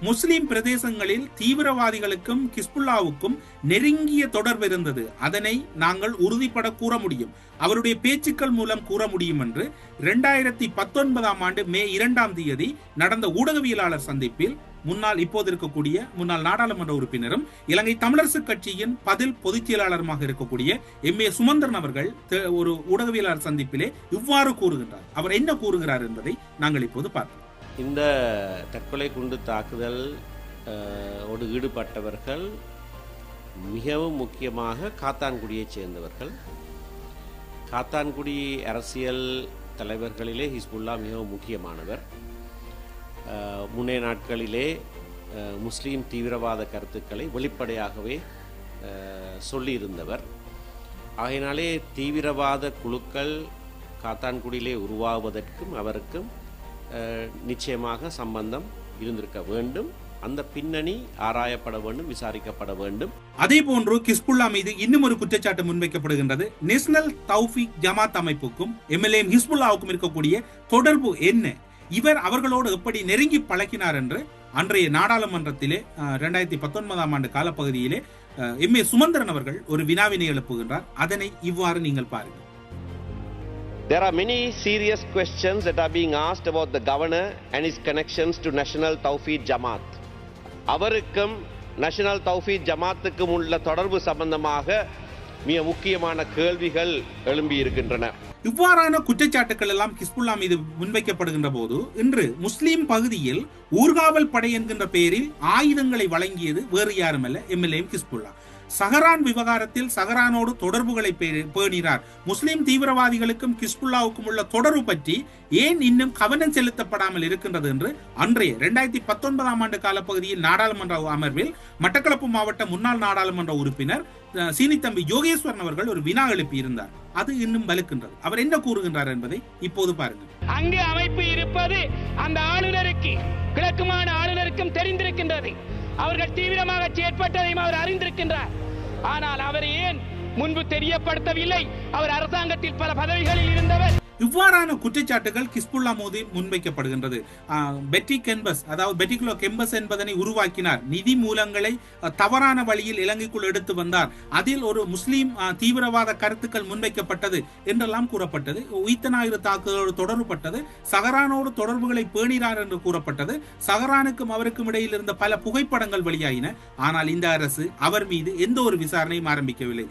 முஸ்லிம் பிரதேசங்களில் தீவிரவாதிகளுக்கும் கிஸ்புல்லாவுக்கும் நெருங்கிய தொடர்பு இருந்தது. அதனை நாங்கள் உறுதிப்பட கூற முடியும். அவருடைய பேச்சுக்கள் மூலம் கூற முடியும் என்று இரண்டாயிரத்தி பத்தொன்பதாம் ஆண்டு மே இரண்டாம் தேதி நடந்த ஊடகவியலாளர் சந்திப்பில் முன்னாள் இப்போது இருக்கக்கூடிய முன்னாள் நாடாளுமன்ற உறுப்பினரும் இலங்கை தமிழரசு கட்சியின் பதில் பொதுச் செயலாளருமாக இருக்கக்கூடிய எம். ஏ. சுமந்திரன் அவர்கள் ஒரு ஊடகவியலாளர் சந்திப்பிலே இவ்வாறு கூறுகின்றார். அவர் என்ன கூறுகிறார் என்பதை நாங்கள் இப்போது பார்ப்போம். இந்த தற்கொலை குண்டு தாக்குதல் ஓடு ஈடுபட்டவர்கள் மிகவும் முக்கியமாக காத்தான்குடியைச் சேர்ந்தவர்கள். காத்தான்குடி அரசியல் தலைவர்களிலே ஹிஸ்புல்லா மிகவும் முக்கியமானவர். முன்னே நாட்களிலே முஸ்லீம் தீவிரவாத கருத்துக்களை வெளிப்படையாகவே சொல்லியிருந்தவர். ஆகையினாலே தீவிரவாத குழுக்கள் காத்தான்குடியிலே உருவாவதற்கும் அவருக்கும் நிச்சயமாக சம்பந்தம் இருந்திருக்க வேண்டும். அந்த பின்னணி ஆராயப்பட வேண்டும் விசாரிக்கப்பட வேண்டும். அதே போன்று கிஸ்புல்லா மீது இன்னும் ஒரு குற்றச்சாட்டு முன்வைக்கப்படுகின்றது. நேஷனல் தௌஃபிக் ஜமாத் அமைப்புக்கும் எம்எல்ஏ ஹிஸ்புல்லாவுக்கும் இருக்கக்கூடிய தொடர்பு என்ன? இவர் அவர்களோடு எப்படி நெருங்கி பழகினார் என்று அன்றைய நாடாளுமன்றத்திலே ரெண்டாயிரத்தி பத்தொன்பதாம் ஆண்டு காலப்பகுதியிலே எம் ஏ சுமந்திரன் அவர்கள் ஒரு வினாவினை எழுப்புகின்றார். அதனை இவ்வாறு நீங்கள் பாருங்கள். There are many serious questions that are being asked about the governor and his connections to National Tawfiq Jamaat. அவருக்கும் நேஷனல் தௌஃபீத் ஜமாத்துக்கும் உள்ள தொடர்பு சம்பந்தமாக மிக முக்கியமான கேள்விகள் எழும்பி இருக்கின்றன இவ்வாறான குற்றச்சாட்டுகள் எல்லாம் கிஸ்புல்லா மீது முன்வைக்கப்படுகின்ற போது இன்று முஸ்லீம் பகுதியில் ஊர்காவல் படை என்கின்ற பெயரில் ஆயுதங்களை வழங்கியது வேறு யாருமல்ல எம்எல்ஏ கிஸ்புல்லா சஹரான் விவகாரத்தில் சஹரானோடு தொடர்புகளை பேணினார். முஸ்லிம் தீவிரவாதிகளுக்கும் கிஸ்புல்லாவுக்கும் உள்ள தொடர்பு பற்றி ஏன் இன்னும் கவனம் செலுத்தப்படாமல் இருக்கின்றது என்று அன்றைய இரண்டாயிரத்தி பத்தொன்பதாம் ஆண்டு காலப்பகுதியில் நாடாளுமன்ற அமர்வில் மட்டக்களப்பு மாவட்ட முன்னாள் நாடாளுமன்ற உறுப்பினர் சீனித்தம்பி யோகேஸ்வரன் அவர்கள் ஒரு வினா எழுப்பியிருந்தார். அது இன்னும் வலுக்கின்றது. அவர் என்ன கூறுகின்றார் என்பதை இப்போது பாருங்கள். அங்கு அமைப்பு இருப்பது அந்த ஆளுநருக்கு கிழக்குமான ஆளுநருக்கும் தெரிந்திருக்கின்றது. அவர்கள் தீவிரமாக செயற்பட்டதையும் அவர் அறிந்திருக்கின்றார். ஆனால் அவர் ஏன் முன்பு தெரியப்படுத்தவில்லை? அவர் அரசாங்கத்தில் பல பதவிகளில் இருந்தவர். இவ்வாறான குற்றச்சாட்டுகள் கிஸ்புல்லா மோதி முன்வைக்கப்படுகின்றது. பெட்டி கெம்பஸ் அதாவது பெட்டிகுலோ கெம்பஸ் என்பதனை உருவாக்கினார். நிதி மூலங்களை தவறான வழியில் இலங்கைக்குள் எடுத்து வந்தார். அதில் ஒரு முஸ்லீம் தீவிரவாத கருத்துக்கள் முன்வைக்கப்பட்டது என்றெல்லாம் கூறப்பட்டது. உயிர்த்தனாயிரு தாக்குதலோடு தொடர்புபட்டது. சகரானோடு தொடர்புகளை பேணினார் என்று கூறப்பட்டது. சகரானுக்கும் அவருக்கும் இடையில் இருந்த பல புகைப்படங்கள் வெளியாயின. ஆனால் இந்த அரசு அவர் மீது எந்த ஒரு விசாரணையும் ஆரம்பிக்கவில்லை.